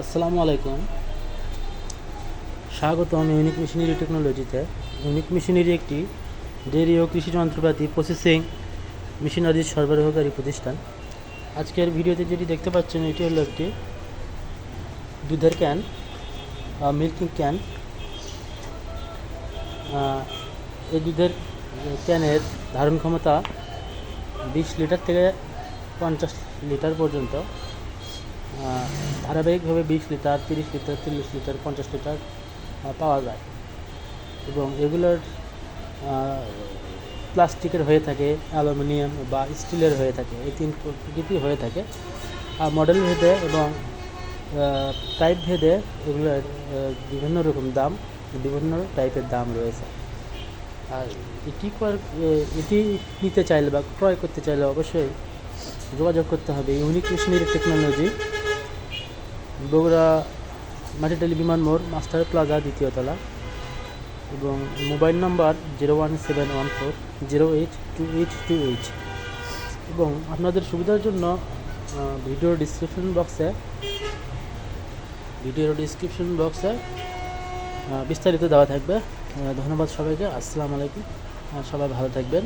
আসসালামু আলাইকুম। স্বাগতম ইউনিক মেশিনারি টেকনোলজিতে ইউনিক মেশিনারি একটি ডেরি ও কৃষি যন্ত্রপাতি প্রসেসিং মেশিনারির সরবরাহকারী প্রতিষ্ঠান। আজকের ভিডিওতে যেটি দেখতে পাচ্ছেন, এটি হলো একটি দুধের ক্যান মিল্কিং ক্যান এই দুধের ক্যানের ধারণ ক্ষমতা বিশ লিটার থেকে পঞ্চাশ লিটার পর্যন্ত। ধারাবাহিকভাবে বিশ লিটার, তিরিশ লিটার চল্লিশ লিটার, পঞ্চাশ লিটার পাওয়া যায়। এবং এগুলোর প্লাস্টিকের হয়ে থাকে, অ্যালুমিনিয়াম বা স্টিলের হয়ে থাকে, এই তিন প্রকৃতি হয়ে থাকে। আর মডেল ভেদে এবং টাইপ ভেদে এগুলোর বিভিন্ন রকম দাম, বিভিন্ন টাইপের দাম রয়েছে। আর এটি এটি নিতে চাইলে বা ক্রয় করতে চাইলে অবশ্যই যোগাযোগ করতে হবে। Unique machinery technology Bogura Matidali বিমান মোড় মাস্টার প্লাজা দ্বিতীয় তলা এবং mobile number zero one seven one four zero eight two eight two eight. এবং আপনাদের সুবিধার জন্য আহ, ভিডিওর ডিসক্রিপশন বক্সে ভিডিওর ডিসক্রিপশন বক্সে বিস্তারিত দেওয়া থাকবে। ধন্যবাদ সবাইকে। আসসালামু আলাইকুম। সবাই ভালো থাকবেন।